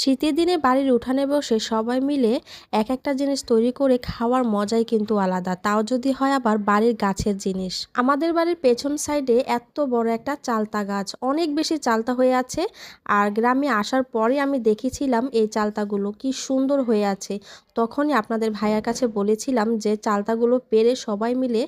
শীতের দিনে বাড়ির উঠানে বসে সবাই মিলে এক একটা জিনিস তৈরি করে খাওয়ার মজাই কিন্তু আলাদা। তাও যদি হয় আবার বাড়ির গাছের জিনিস। আমাদের বাড়ির পেছন সাইডে এত বড় একটা চালতা গাছ। অনেক বেশি চালতা হয়ে আছে আর গ্রামে আসার পরে আমি দেখেছিলাম এই চালতাগুলো কি সুন্দর হয়ে আছে। তখনই আপনাদের ভাইয়ার কাছে বলেছিলাম যে, চালতাগুলো পেরে সবাই মিলে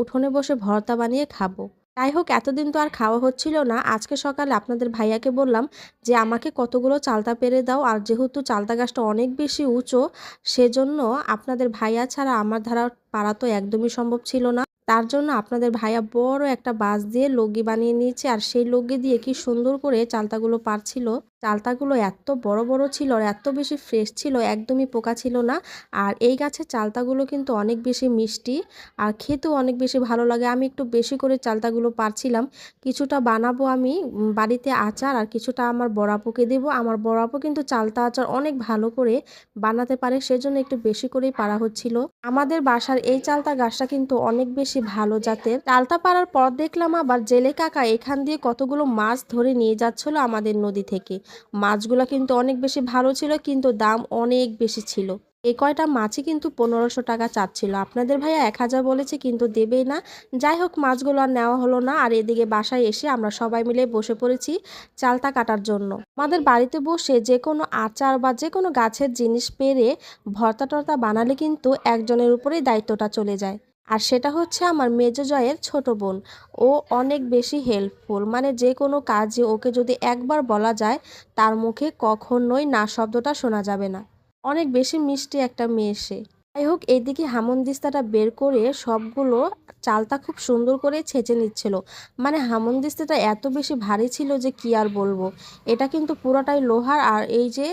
উঠোনে বসে ভর্তা বানিয়ে খাব। যাই হোক, এতদিন তো আর খাওয়া হচ্ছিল না। আজকে সকালে আপনাদের ভাইয়াকে বললাম যে, আমাকে কতগুলো চালতা পেরে দাও। আর যেহেতু চালতা গাছটা অনেক বেশি উঁচু, সেজন্য আপনাদের ভাইয়া ছাড়া আমার ধারা পারা তো একদমই সম্ভব ছিল না। তার জন্য আপনাদের ভাইয়া বড় একটা বাঁশ দিয়ে লগি বানিয়ে নিয়েছে আর সেই লগি দিয়ে কি সুন্দর করে চালতাগুলো পারছিল। চালতাগুলো এত বড় বড় ছিল আর এত বেশি ফ্রেশ ছিল, একদমই পোকা ছিল না। আর এই গাছের চালতাগুলো কিন্তু অনেক বেশি মিষ্টি আর খেতেও অনেক বেশি ভালো লাগে। আমি একটু বেশি করে চালতাগুলো পারছিলাম। কিছুটা বানাবো আমি বাড়িতে আচার আর কিছুটা আমার বড়াপুকে দেবো। আমার বড়াপু কিন্তু চালতা আচার অনেক ভালো করে বানাতে পারে, সেজন্য একটু বেশি করেই পারা হচ্ছিল। আমাদের বাসার এই চালতা গাছটা কিন্তু অনেক বেশি ভালো জাতের। চালতা পাড়ার পর দেখলাম আবার জেলে কাকা এখান দিয়ে কতগুলো মাছ ধরে নিয়ে যাচ্ছিল আমাদের নদী থেকে। মাছগুলো কিন্তু অনেক বেশি ভালো ছিল, কিন্তু দাম অনেক বেশি ছিল। এই কয়টা মাছই কিন্তু পনেরোশো টাকা চাচ্ছিল। আপনাদের ভাইয়া এক হাজার বলেছে কিন্তু দেবেই না। যাই হোক, মাছগুলো আর নেওয়া হলো না। আর এদিকে বাসায় এসে আমরা সবাই মিলে বসে পড়েছি চালতা কাটার জন্য। আমাদের বাড়িতে বসে যে কোনো আচার বা যে কোনো গাছের জিনিস পেরে ভর্তা টর্তা বানালে কিন্তু একজনের উপরেই দায়িত্বটা চলে যায়। আর সেটা হচ্ছে আমার মেজ জয়ের ছোট বোন। ও অনেক বেশি হেল্পফুল মানে যে কোনো কাজে ওকে যদি একবার বলা যায়, তার মুখে কখনোই না শব্দটা শোনা যাবে না। অনেক বেশি মিষ্টি একটা মেয়ে সে। যাই হোক এইদিকে হামনদিস্তাটা বের করে সবগুলো চালটা খুব সুন্দর করে ছেঁচে নিচ্ছিল। মানে হামনদিস্তাটা এত বেশি ভারী ছিল যে কি আর বলব? এটা কিন্তু পুরোটাই লোহার আর এই যে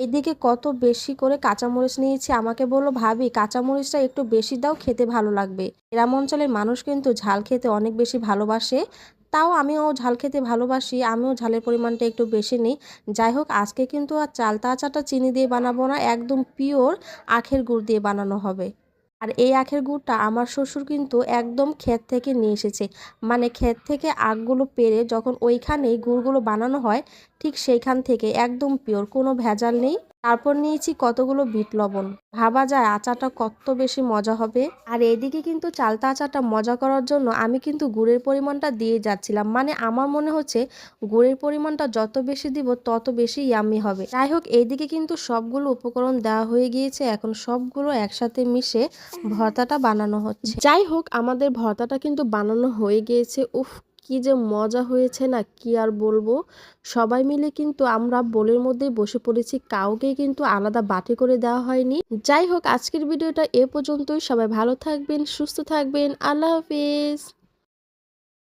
এদিকে কত বেশি করে কাঁচামরিচ নিয়েছি আমাকে বলল, ভাবি, কাঁচামরিচটা একটু বেশি দাও, খেতে ভালো লাগবে। গ্রাম অঞ্চলের মানুষ কিন্তু ঝাল খেতে অনেক বেশি ভালোবাসে। তাও আমিও ঝাল খেতে ভালোবাসি, আমিও ঝালের পরিমাণটা একটু বেশি নিই। যাই হোক, আজকে কিন্তু আর চালতা আচারটা চিনি দিয়ে বানাবো না, একদম পিওর আখের গুড় দিয়ে বানানো হবে। আর এই আখের গুড়টা আমার শ্বশুর কিন্তু একদম ক্ষেত থেকে নিয়ে এসেছে। মানে ক্ষেত থেকে আখগুলো পেরে যখন ওইখানেই গুড়গুলো বানানো হয়, ঠিক সেইখান থেকে, একদম পিওর কোনো ভেজাল নেই। তারপর নিয়েছি কতগুলো বিট লবণ। ভাবা যায় আচাটা কত বেশি মজা হবে। আর এদিকে কিন্তু চালতা আচাটা মজা করার জন্য আমি কিন্তু গুড়ের পরিমাণটা দিয়ে যাচ্ছিলাম। মানে আমার মনে হচ্ছে গুড়ের পরিমাণটা যত বেশি দিব, তত বেশি ইয়াম্মি হবে। যাই হোক এইদিকে কিন্তু সবগুলো উপকরণ দেওয়া হয়ে গিয়েছে। এখন সবগুলো একসাথে মিশে ভর্তাটা বানানো হচ্ছে। যাই হোক, আমাদের ভর্তাটা কিন্তু বানানো হয়ে গিয়েছে। উফ কি যে মজা হয়েছে না কি আর বলব? সবাই মিলে কিন্তু আমরা বোলের মধ্যেই বসে পড়েছি। কাউকে কিন্তু আলাদা বাটি করে দেওয়া হয়নি। যাই হোক, আজকের ভিডিওটা এ পর্যন্তই। সবাই ভালো থাকবেন, সুস্থ থাকবেন। আল্লাহ হাফিজ।